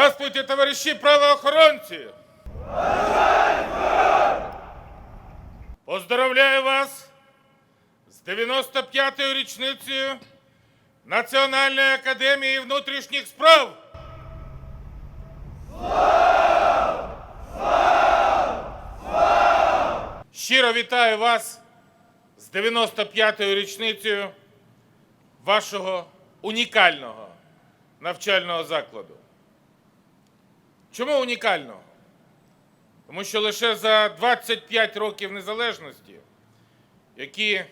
Здравствуйте, товариші правоохоронці! Поздравляю вас з 95-ю річницею Національної академії внутрішніх справ! Щиро вітаю вас з 95-ю річницею вашого унікального навчального закладу. Чому унікального? Тому що лише за 25 років незалежності, які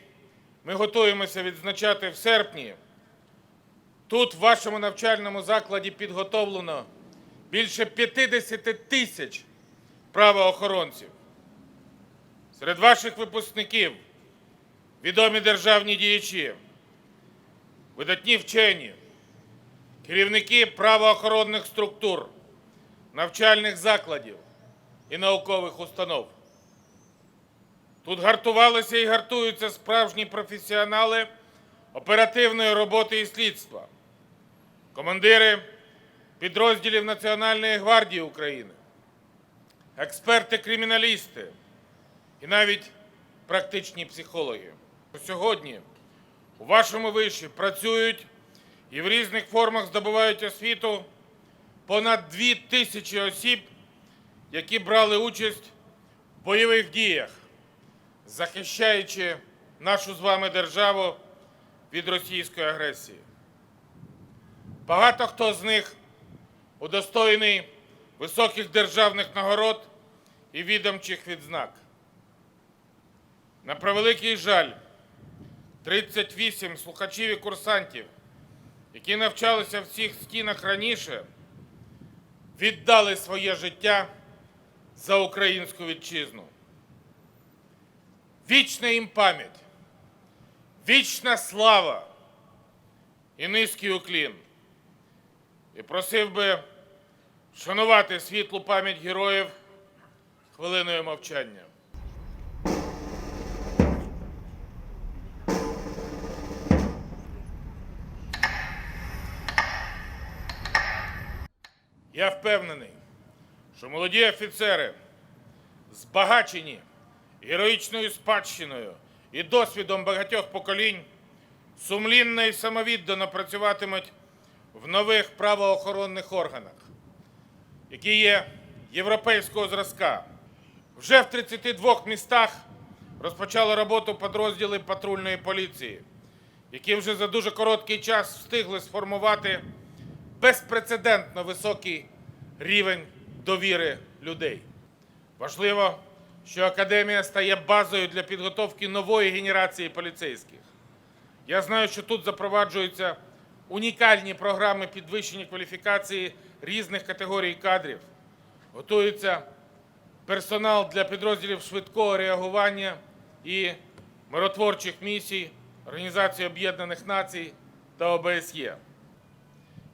ми готуємося відзначати в серпні, тут, в вашому навчальному закладі, підготовлено більше 50 тисяч правоохоронців. Серед ваших випускників відомі державні діячі, видатні вчені, керівники правоохоронних структур, навчальних закладів і наукових установ. Тут гартувалися і гартуються справжні професіонали оперативної роботи і слідства, командири підрозділів Національної гвардії України, експерти-криміналісти і навіть практичні психологи. Сьогодні у вашому виші працюють і в різних формах здобувають освіту понад дві тисячі осіб, які брали участь в бойових діях, захищаючи нашу з вами державу від російської агресії. Багато хто з них удостоєний високих державних нагород і відомчих відзнак. На превеликий жаль, 38 слухачів і курсантів, які навчалися в цих стінах раніше, віддали своє життя за українську вітчизну. Вічна їм пам'ять, вічна слава і низький уклін. І просив би вшанувати світлу пам'ять героїв хвилиною мовчання. Я впевнений, що молоді офіцери, збагачені героїчною спадщиною і досвідом багатьох поколінь, сумлінно і самовіддано працюватимуть в нових правоохоронних органах, які є європейського зразка. Вже в 32 містах розпочали роботу підрозділи патрульної поліції, які вже за дуже короткий час встигли сформувати безпрецедентно високий рівень довіри людей. Важливо, що академія стає базою для підготовки нової генерації поліцейських. Я знаю, що тут запроваджуються унікальні програми підвищення кваліфікації різних категорій кадрів, готується персонал для підрозділів швидкого реагування і миротворчих місій Організації Об'єднаних Націй та ОБСЄ.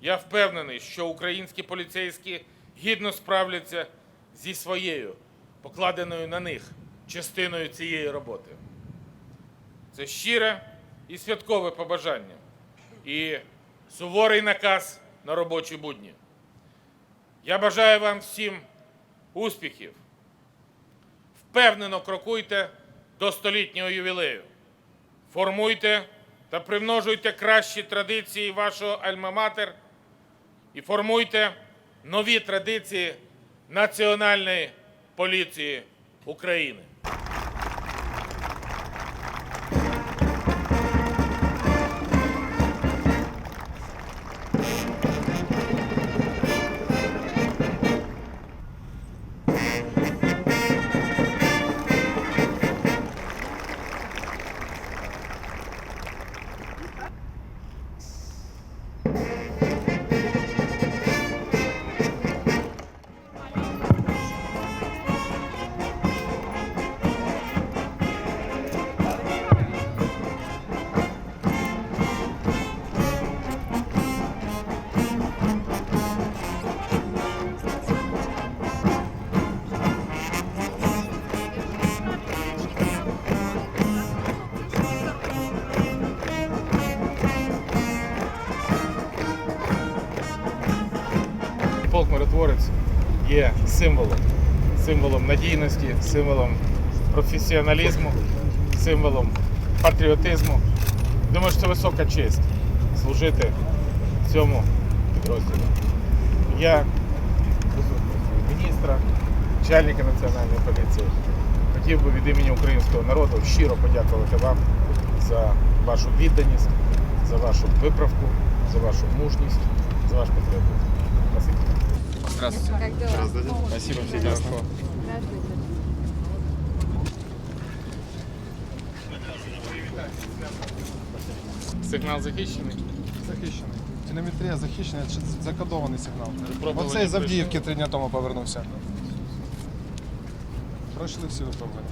Я впевнений, що українські поліцейські гідно справляться зі своєю, покладеною на них частиною цієї роботи. Це щире і святкове побажання і суворий наказ на робочі будні. Я бажаю вам всім успіхів. Впевнено крокуйте до столітнього ювілею. Формуйте та примножуйте кращі традиції вашого альма-матер і формуйте нові традиції Національної поліції України. Миротворець є символом, символом надійності, символом професіоналізму, символом патріотизму. Думаю, що це висока честь служити цьому підрозділу. Я міністра, начальника національної поліції. Хотів би від імені українського народу щиро подякувати вам за вашу відданість, за вашу виправку, за вашу мужність, за ваш патріотизм. Здравствуйте. Как дела? Спасибо, всего хорошего. Здравствуйте. Сигнал захищений. Захищений. Телеметрія захищена, чи закодований сигнал. Випробування Оцей з. Авдіївки три дня тому повернувся. Пройшли всі випробування.